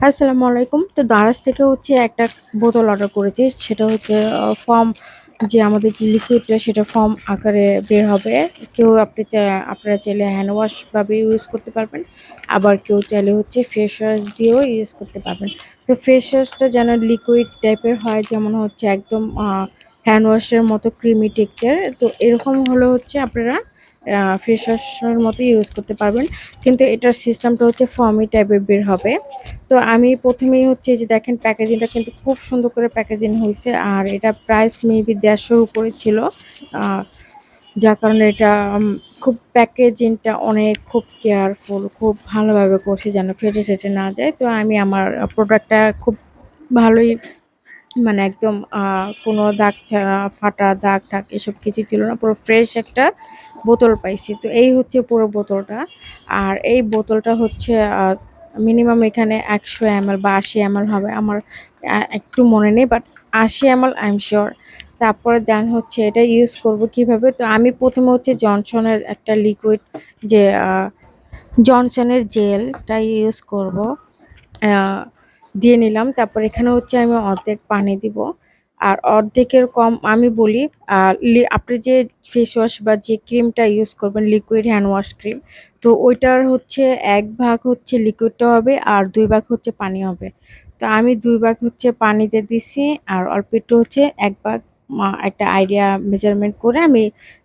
আসসালামু আলাইকুম। তো দারাজ থেকে হচ্ছে একটা বোতল অর্ডার করেছি। সেটা হচ্ছে ফর্ম যে আমাদের যে লিকুইডটা সেটা ফর্ম আকারে বের হবে। কেউ আপনি আপনারা চাইলে হ্যান্ড ওয়াশ ভাবে ইউজ করতে পারবেন। আবার কেউ চাইলে হচ্ছে ফেস ওয়াশ দিয়েও ইউজ করতে পারবেন। তো ফেস ওয়াশটা যেন লিকুইড টাইপের হয়, যেমন হচ্ছে একদম হ্যান্ড ওয়াশের মতো ক্রিমি টেক্সচার তো এরকম হলে হচ্ছে আপনারা ফেস ওয়াশের মতো ইউজ করতে পারবেন। কিন্তু এটার সিস্টেমটা হচ্ছে ফর্মি টাইপের বের হবে। তো আমি প্রথমেই হচ্ছে যে দেখেন প্যাকেজিংটা কিন্তু খুব সুন্দর করে প্যাকেজিং হয়েছে আর এটা প্রাইস মেবি দেড়শোর উপরে ছিল। যার কারণে এটা খুব প্যাকেজিংটা অনেক খুব কেয়ারফুল খুব ভালোভাবে করছে যেন ফেটে ফেটে না যায়। তো আমি আমার প্রোডাক্টটা খুব ভালোই মানে একদম কোনো দাগ ছাড়া, ফাটা দাগ টাগ এসব কিছু ছিল না। পুরো ফ্রেশ একটা বোতল পাইছি। তো এই হচ্ছে পুরো বোতলটা। আর এই বোতলটা হচ্ছে মিনিমাম এখানে একশো এম বা আশি এম হবে। আমার একটু মনে নেই বাট আশি M L I am sure তারপরে দেন হচ্ছে এটা ইউজ করব কীভাবে? তো আমি প্রথমে হচ্ছে জনসনের একটা লিকুইড যে জনসনের জেলটা ইউজ করব। দিয়ে নিলাম। তারপর এখানে হচ্ছে আমি অর্ধেক পানি দিব। আর অর্ধেকের কম আমি বলি আপনি যে ফেস ওয়াশ বা যে ক্রিমটা ইউজ করবেন লিকুইড হ্যান্ড ওয়াশ ক্রিম তো ওইটার হচ্ছে এক ভাগ হচ্ছে লিকুইডটা হবে আর দুই ভাগ হচ্ছে পানি হবে। তো আমি দুই ভাগ হচ্ছে পানিতে দিছি, আর অল্প একটু হচ্ছে এক ভাগ একটা আইডিয়া মেজারমেন্ট করে আমি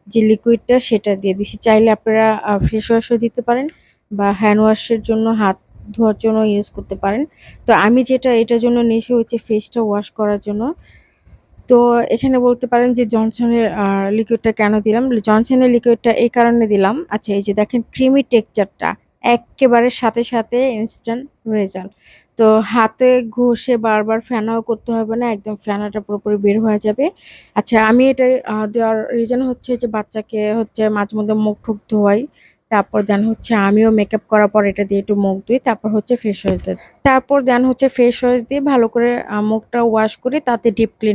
যে লিকুইডটা সেটা দিয়ে দিছি। চাইলে আপনারা ফেস ওয়াশও দিতে পারেন বা হ্যান্ড ওয়াশের জন্য হাত ধোয়ার জন্য ইউজ করতে পারেন। তো আমি যেটা এটার জন্য নিয়েছি হচ্ছে ফেসটা ওয়াশ করার জন্য। তো এখানে বলতে পারেন যে জনসনের লিকুইডটা কেন দিলাম? জনসনের লিকুইডটা এই কারণে দিলাম। আচ্ছা এই যে দেখেন ক্রিমি টেক্সচারটা একেবারে সাথে সাথে ইনস্ট্যান্ট রেজাল্ট তো হাতে ঘষে বারবার ফেনাও করতে হবে না, একদম ফেনাটা পুরোপুরি বের হয়ে যাবে। আচ্ছা আমি এটা দেওয়ার রিজন হচ্ছে যে বাচ্চাকে হচ্ছে মাঝে মধ্যে মুখ ঠুক ধোয়াই। তারপর দেন হচ্ছে আমিও মেকআপ করার পর এটা দিয়ে একটু মুখ ধুই, তারপর হচ্ছে ফেস ওয়াশ দিই তারপর দেন হচ্ছে ফেস ওয়াশ দিয়ে ভালো করে মুখটা ওয়াশ করে তাতে ডিপ ক্লিন